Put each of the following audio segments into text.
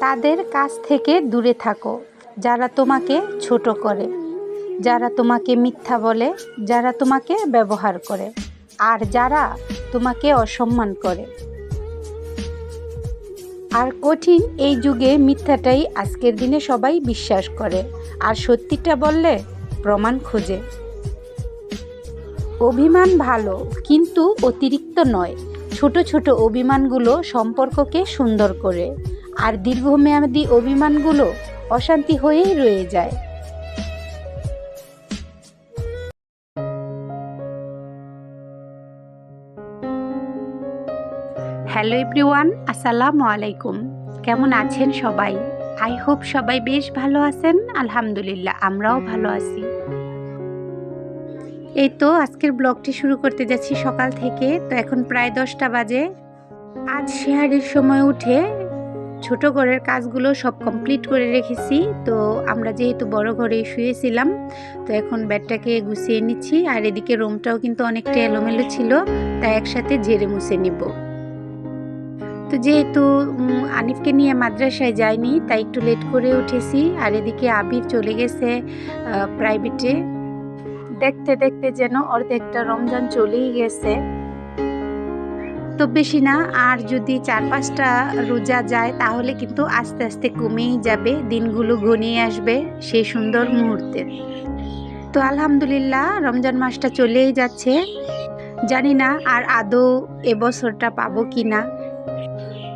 তাদের কাছ থেকে দূরে থাকো, যারা তোমাকে ছোট করে, যারা তোমাকে মিথ্যা বলে, যারা তোমাকে ব্যবহার করে, আর যারা তোমাকে অসম্মান করে। আর কঠিন এই যুগে মিথ্যাটাই আজকের দিনে সবাই বিশ্বাস করে, আর সত্যিটা বললে প্রমাণ খোঁজে। অভিমান ভালো, কিন্তু অতিরিক্ত নয়। ছোট ছোট অভিমানগুলো সম্পর্ককে সুন্দর করে। আর দীর্ঘমেয়াদী অভিমানগুলো অশান্তি হয়েই রয়ে যায়। হ্যালো এভরিওয়ান, আসসালামু আলাইকুম। কেমন আছেন সবাই? আই হোপ সবাই বেশ ভালো আছেন। আলহামদুলিল্লাহ, আমরাও ভালো আছি। এই তো আজকের ব্লগটি শুরু করতে যাচ্ছি সকাল থেকে, তো এখন প্রায় দশটা বাজে। আজ শেহারির সময় উঠে ছোট ঘরের কাজগুলো সব কমপ্লিট করে রেখেছি। তো আমরা যেহেতু বড় ঘরে শুয়েছিলাম, তো এখন ব্যাডটাকে গুছিয়ে নিচ্ছি। আর এদিকে রুমটাও কিন্তু অনেকটা এলোমেলো ছিল, তাই একসাথে ঝেড়ে মুছে নিব। তো যেহেতু আনিফকে নিয়ে মাদ্রাসায় যাইনি, তাই একটু লেট করে উঠেছি। আর এদিকে আবির চলে গেছে প্রাইভেটে দেখতে দেখতে যেন অর্ধেকটা রমজান চলেই গেছে। তো বেশি না আর যদি চার পাঁচটা রোজা যায়, তাহলে কিন্তু আস্তে আস্তে কমেই যাবে, দিনগুলো ঘনিয়ে আসবে সেই সুন্দর মুহূর্তে তো আলহামদুলিল্লাহ, রমজান মাসটা চলেই যাচ্ছে। জানি না আর আদৌ এবছরটা পাবো কি না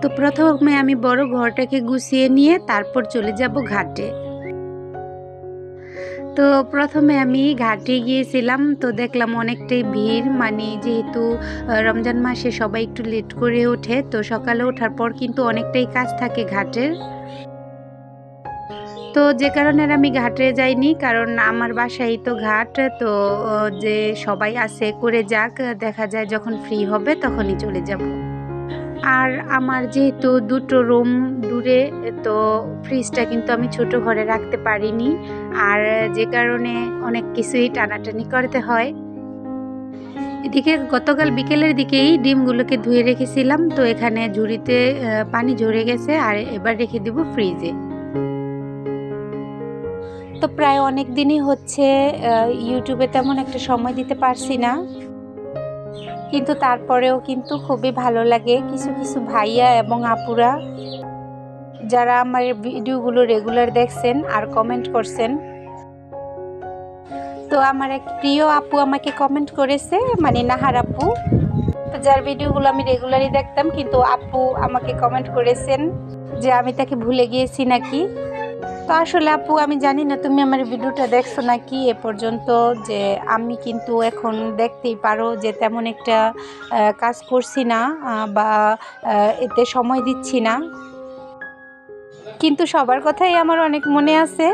তো প্রথমে আমি বড় ঘরটাকে গুছিয়ে নিয়ে তারপর চলে যাব ঘাটে। তো প্রথমে আমি ঘাটে গিয়েছিলাম, তো দেখলাম অনেকটাই ভিড়। মানে যেহেতু রমজান মাসে সবাই একটু লেট করে ওঠে, তো সকালে ওঠার পর কিন্তু অনেকটাই কাজ থাকে ঘাটের। তো যে কারণে আমি ঘাটে যাইনি, কারণ আমার বাসায় তো ঘাট, তো যে সবাই আছে, করে যাক, দেখা যায় যখন ফ্রি হবে তখনই চলে যাব। আর আমার যেহেতু দুটো রুম দূরে, তো ফ্রিজটা কিন্তু আমি ছোট ঘরে রাখতে পারিনি। আর যে কারণে অনেক কিছুই টানাটানি করতে হয়। এদিকে গতকাল বিকেলের দিকেই ডিমগুলোকে ধুয়ে রেখেছিলাম, তো এখানে ঝুড়িতে পানি ঝরে গেছে আর এবার রেখে দিব ফ্রিজে তো প্রায় অনেক দিনই হচ্ছে ইউটিউবে তেমন একটা সময় দিতে পারছি না। কিন্তু তারপরেও কিন্তু খুবই ভালো লাগে কিছু কিছু ভাইয়া এবং আপুরা। যারা আমার ভিডিওগুলো রেগুলার দেখছেন আর কমেন্ট করছেন। তো আমার এক প্রিয় আপু আমাকে কমেন্ট করেছে মানে নাহার আপু। তো যার ভিডিওগুলো আমি রেগুলারই দেখতাম, কিন্তু আপু আমাকে কমেন্ট করেছেন যে আমি তাকে ভুলে গিয়েছি নাকি। তো আসলে আপু, আমি জানি না তুমি আমার ভিডিওটা দেখছ নাকি এ পর্যন্ত, যে আমি কিন্তু এখন দেখতেই পারো যে তেমন একটা কাজ করছি না বা এতে সময় দিচ্ছি না। কিন্তু সবার কথাই আমার অনেক মনে আছে।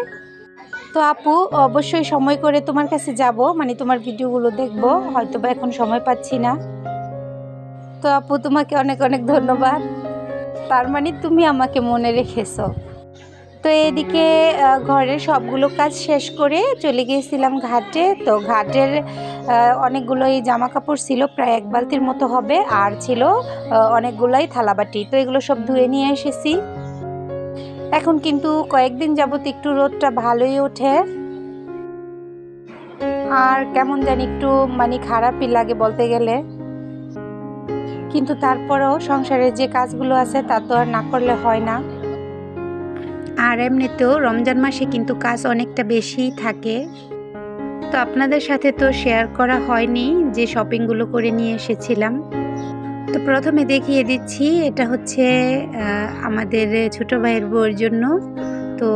তো আপু, অবশ্যই সময় করে তোমার কাছে যাব মানে তোমার ভিডিওগুলো দেখব হয়তো বা এখন সময় পাচ্ছি না। তো আপু, তোমাকে অনেক অনেক ধন্যবাদ। তার মানে তুমি আমাকে মনে রেখেছো। তো এদিকে ঘরের সবগুলো কাজ শেষ করে চলে গিয়েছিলাম ঘাটে। তো ঘাটের অনেকগুলোই জামা কাপড় ছিল, প্রায় এক বালতির মতো হবে, আর ছিল অনেকগুলোই থালাবাটি। তো এগুলো সব ধুয়ে নিয়ে এসেছি। এখন কিন্তু কয়েকদিন যাবত একটু রোদটা ভালোই ওঠে। আর কেমন জানি একটু মানে খারাপই লাগে বলতে গেলে। কিন্তু তারপরেও সংসারের যে কাজগুলো আছে, তা তো আর না করলে হয় না। আর এমনিতেও রমজান মাসে কিন্তু কাজ অনেকটা বেশিই থাকে। তো আপনাদের সাথে তো শেয়ার করা হয়নি যে শপিংগুলো করে নিয়ে এসেছিলাম। তো প্রথমে দেখিয়ে দিচ্ছি, এটা হচ্ছে আমাদের ছোট ভাইয়ের বউয়ের জন্য। তো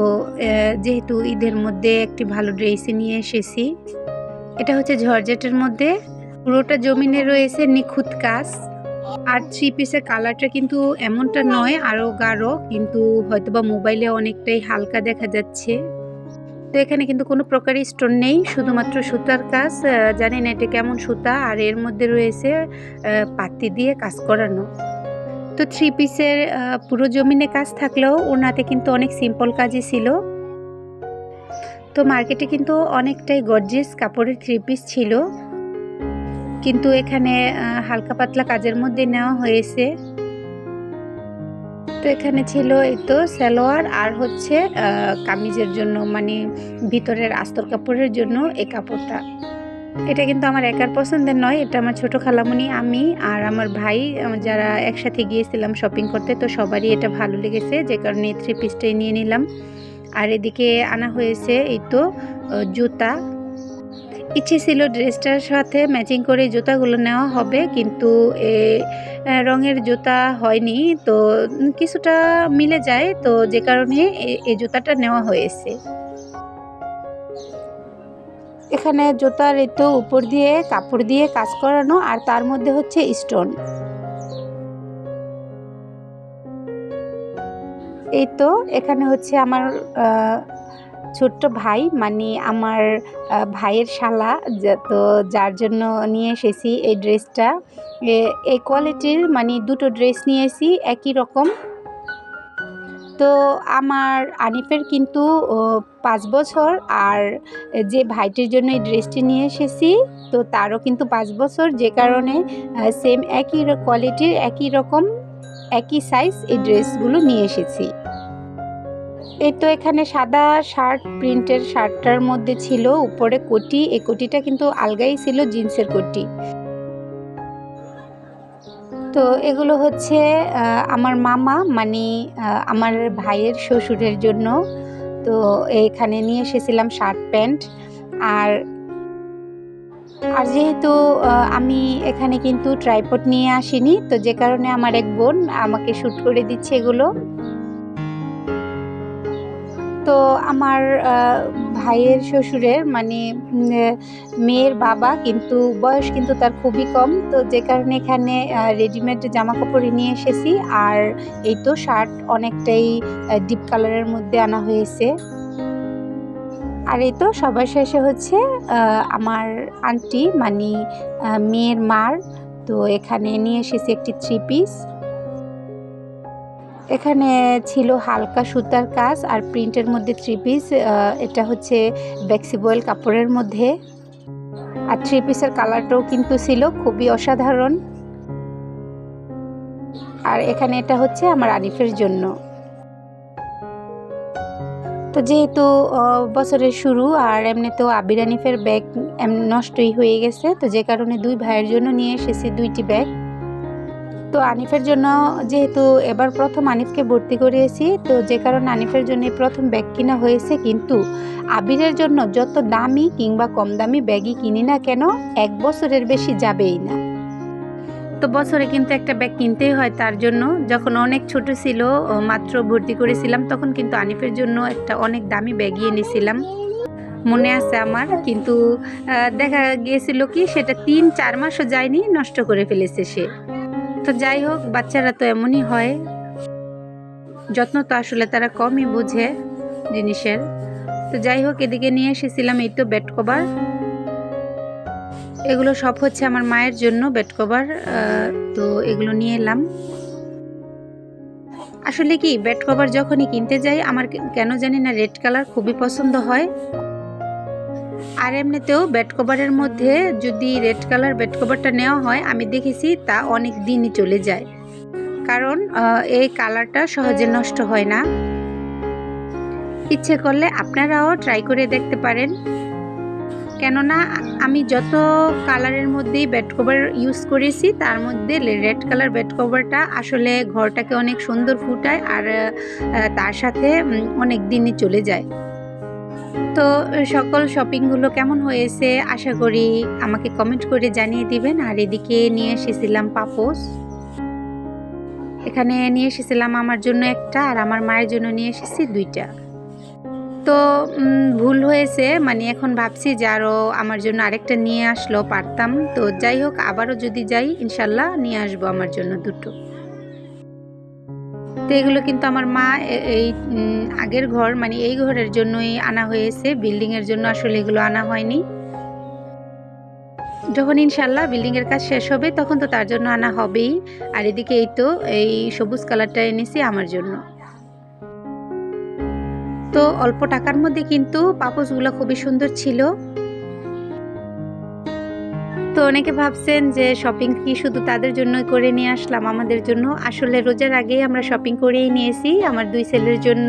যেহেতু ঈদের মধ্যে একটি ভালো ড্রেস নিয়ে এসেছি। এটা হচ্ছে ঝরঝেটের মধ্যে। পুরোটা জমিনে রয়েছে নিখুঁত কাজ। আর থ্রি পিসের কালারটা কিন্তু এমনটা নয় আরও গাঢ়, কিন্তু হয়তোবা মোবাইলে অনেকটাই হালকা দেখা যাচ্ছে। তো এখানে কিন্তু কোনো প্রকারই স্টোন নেই, শুধুমাত্র সুতার কাজ। জানি না এটা কেমন সুতা, আর এর মধ্যে রয়েছে পাতি দিয়ে কাজ করানো। তো থ্রি পিসের পুরো জমিনে কাজ থাকলেও ওনাতে কিন্তু অনেক সিম্পল কাজই ছিল। তো মার্কেটে কিন্তু অনেকটাই গর্জিয়াস কাপড়ের থ্রি পিস ছিল। কিন্তু এখানে হালকা পাতলা কাজের মধ্যে নেওয়া হয়েছে। তো এখানে ছিল এই তো সালোয়ার আর হচ্ছে কামিজের জন্য মানে ভিতরের আস্তর কাপড়ের জন্য এই কাপড়টা। এটা কিন্তু আমার একার পছন্দের নয়, এটা আমার ছোট খালামুনি, আমি আর আমার ভাই যারা একসাথে গিয়েছিলাম শপিং করতে, তো সবারই এটা ভালো লেগেছে, যে কারণে থ্রি পিসটাই নিয়ে নিলাম। আর এদিকে আনা হয়েছে এই তো জুতা। ইচ্ছে ছিল ড্রেসটার সাথে ম্যাচিং করে জুতাগুলো নেওয়া হবে, কিন্তু এ রঙের জুতা হয়নি। তো কিছুটা মিলে যায়, তো যে কারণে এই জুতাটা নেওয়া হয়েছে। এখানে জুতার তো উপর দিয়ে, কাপড় দিয়ে কাজ করানো, আর তার মধ্যে হচ্ছে স্টোন। এই তো, এখানে হচ্ছে আমার ছোট্ট ভাই মানে আমার ভাইয়ের শালা তো যার জন্য নিয়ে এসেছি এই ড্রেসটা এই কোয়ালিটির মানে দুটো ড্রেস নিয়েছি একই রকম। তো আমার আনিফের কিন্তু পাঁচ বছর, আর যে ভাইটির জন্য এই ড্রেসটি নিয়ে এসেছি, তো তারও কিন্তু পাঁচ বছর, যে কারণে সেম একই কোয়ালিটির একই রকম, একই সাইজ এই ড্রেসগুলো নিয়ে এসেছি। এই তো এখানে সাদা শার্ট, প্রিন্টের শার্টটার মধ্যে ছিল উপরে কোটি। এই কোটিটা কিন্তু আলগাই ছিল জিন্সের কোটি। তো এগুলো হচ্ছে আমার মামা মানে আমার ভাইয়ের শ্বশুরের জন্য। তো এখানে নিয়ে এসেছিলাম শার্ট, প্যান্ট। আর আর যেহেতু আমি এখানে কিন্তু ট্রাইপড নিয়ে আসিনি, তো যে কারণে আমার এক বোন আমাকে শ্যুট করে দিচ্ছে এগুলো। তো আমার ভাইয়ের শ্বশুরের মানে মেয়ের বাবা কিন্তু, বয়স কিন্তু তার খুবই কম। তো যে কারণে এখানে রেডিমেড জামা কাপড় নিয়ে এসেছি। আর এই তো শার্ট অনেকটাই ডিপ কালারের মধ্যে আনা হয়েছে। আর এই তো সবার শেষে হচ্ছে আমার আন্টি মানে মেয়ের মার। তো এখানে নিয়ে এসেছি একটি থ্রি পিস এখানে ছিল হালকা সুতার কাজ আর প্রিন্টের মধ্যে থ্রি পিস এটা হচ্ছে ব্যাক্সিবয়েল কাপড়ের মধ্যে। আর থ্রি পিসের কালারটাও কিন্তু ছিল, খুবই অসাধারণ। আর এখানে এটা হচ্ছে আমার আনিফের জন্য। তো যেহেতু বছরের শুরু আর এমনি তো আবির আনিফের ব্যাগ নষ্টই হয়ে গেছে, তো যে কারণে দুই ভাইয়ের জন্য নিয়ে এসেছি দুইটি ব্যাগ তো আনিফের জন্য যেহেতু এবার প্রথম আনিফকে ভর্তি করিয়েছি, তো যে কারণে আনিফের জন্য প্রথম ব্যাগ কিনা হয়েছে কিন্তু আবিরের জন্য যত দামি কিংবা কম দামি ব্যাগই কিনি না কেন, এক বছরের বেশি যাবেই না। তো বছরে কিন্তু একটা ব্যাগ কিনতেই হয় তার জন্য। যখন অনেক ছোট ছিল মাত্র ভর্তি করেছিলাম, তখন কিন্তু আনিফের জন্য একটা অনেক দামি ব্যাগই এনেছিলাম। মনে আছে আমার, কিন্তু দেখা গিয়েছিল কি, সেটা তিন চার মাসও যায়নি, নষ্ট করে ফেলেছে সে। তো যাই হোক, বাচ্চারা তো এমনই হয়। যত্ন তো আসলে তারা কমই বুঝে জিনিসের। তো যাই হোক, এদিকে নিয়ে এসেছিলাম এই তো বেড কভার। এগুলো সব হচ্ছে আমার মায়ের জন্য বেড কভার তো এগুলো নিয়ে এলাম। আসলে কি, বেড কভার যখনই কিনতে যাই, আমার কেন জানি না, রেড কালার খুবই পছন্দ হয়। আর এমনিতেও বেড কভারের মধ্যে যদি রেড কালার বেড কভারটা নেওয়া হয়, আমি দেখেছি তা অনেক দিনই চলে যায়। কারণ এই কালারটা সহজে নষ্ট হয় না। ইচ্ছে করলে আপনারাও ট্রাই করে দেখতে পারেন। কেননা, আমি যত কালারের মধ্যেই বেড কভার ইউজ করেছি, তার মধ্যে রেড কালার বেড কভারটা আসলে ঘরটাকে অনেক সুন্দর ফুটায় আর তার সাথে অনেক দিনই চলে যায়। তো, সকল শপিংগুলো কেমন হয়েছে? আশা করি আমাকে কমেন্ট করে জানিয়ে দিবেন। আর এদিকে নিয়ে এসেছিলাম পাপোস এখানে নিয়ে এসেছিলাম আমার জন্য একটা আর আমার মায়ের জন্য নিয়ে এসেছি দুইটা। তো ভুল হয়েছে। মানে এখন ভাবছি যে আরও আমার জন্য আরেকটা নিয়ে আসলো, পারতাম। তো যাই হোক, আবারও যদি যাই, ইনশাল্লাহ নিয়ে আসব আমার জন্য দুটো। তো এগুলো কিন্তু আমার মা এই আগের ঘর মানে এই ঘরের জন্যই আনা হয়েছে। বিল্ডিং এর জন্য আসলে এগুলো আনা হয়নি। যখন ইনশাল্লাহ বিল্ডিং এর কাজ শেষ হবে, তখন তো তার জন্য আনা হবেই। আর এদিকে এই তো, এই সবুজ কালারটা এনেছি আমার জন্য। তো অল্প টাকার মধ্যে কিন্তু পাপোশগুলো খুবই সুন্দর ছিল। তো অনেকে ভাবছেন যে শপিং কি শুধু তাদের জন্যই করে নিয়ে আসলাম, আমাদের জন্য? আসলে রোজার আগেই আমরা শপিং করেই নিয়েছি, আমার দুই ছেলের জন্য।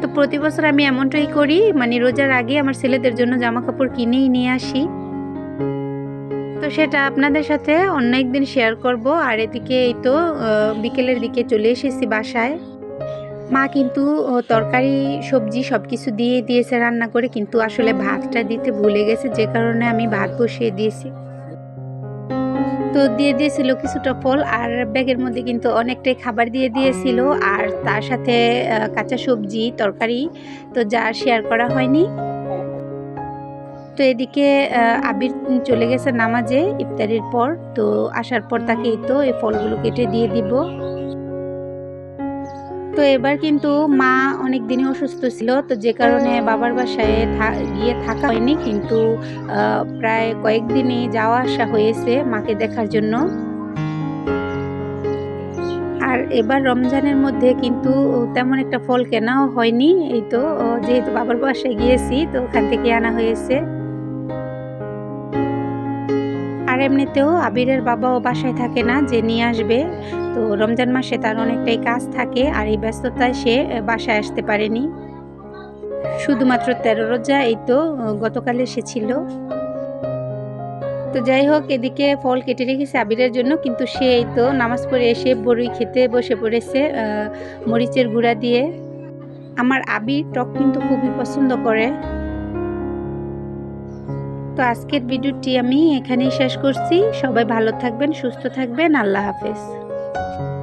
তো প্রতি বছর আমি এমনটাই করি মানে রোজার আগে আমার ছেলেদের জন্য জামা কাপড় কিনেই নিয়ে আসি। তো সেটা আপনাদের সাথে অন্য একদিন শেয়ার করব, আর এদিকে এই তো বিকেলের দিকে চলে এসেছি বাসায়। মা কিন্তু তরকারি, সবজি সব কিছু দিয়ে দিয়েছে রান্না করে, কিন্তু আসলে ভাতটা দিতে ভুলে গেছে, যে কারণে আমি ভাত বসিয়ে দিয়েছি। তো দিয়ে দিয়েছিল কিছুটা ফল আর ব্যাগের মধ্যে কিন্তু অনেকটাই খাবার দিয়ে দিয়েছিল আর তার সাথে কাঁচা সবজি, তরকারি তো যা শেয়ার করা হয়নি। তো এদিকে আবির চলে গেছে নামাজে, ইফতারির পর। তো আসার পর তাকেই তো এই ফলগুলো কেটে দিয়ে দিব। তো এবার কিন্তু মা অনেক দিনই অসুস্থ ছিল, তো যে কারণে বাবার বাসায় গিয়ে থাকা হয়নি। কিন্তু প্রায় কয়েকদিনই যাওয়া আসা হয়েছে মাকে দেখার জন্য। আর এবার রমজানের মধ্যে কিন্তু তেমন একটা ফল কেনাও হয়নি। এই তো যেহেতু বাবার বাসায় গিয়েছি, তো ওখান থেকে আনা হয়েছে। আর এমনিতেও আবিরের বাবাও বাসায় থাকে না, যে নিয়ে আসবে। তো রমজান মাসে তার অনেকটাই কাজ থাকে আর এই ব্যস্ততায় সে বাসায় আসতে পারেনি। শুধুমাত্র তেরো রোজা, এই তো গতকাল এসেছিল। তো যাই হোক, এদিকে ফল কেটে রেখেছে আবিরের জন্য, কিন্তু সে এই তো নামাজ পড়ে এসে বড়ই খেতে বসে পড়েছে মরিচের গুঁড়া দিয়ে। আমার আবির টক কিন্তু খুবই পছন্দ করে। তো আজকের ভিডিওটি আমি এখানেই শেষ করছি। সবাই ভালো থাকবেন, সুস্থ থাকবেন, আল্লাহ হাফেজ। thank you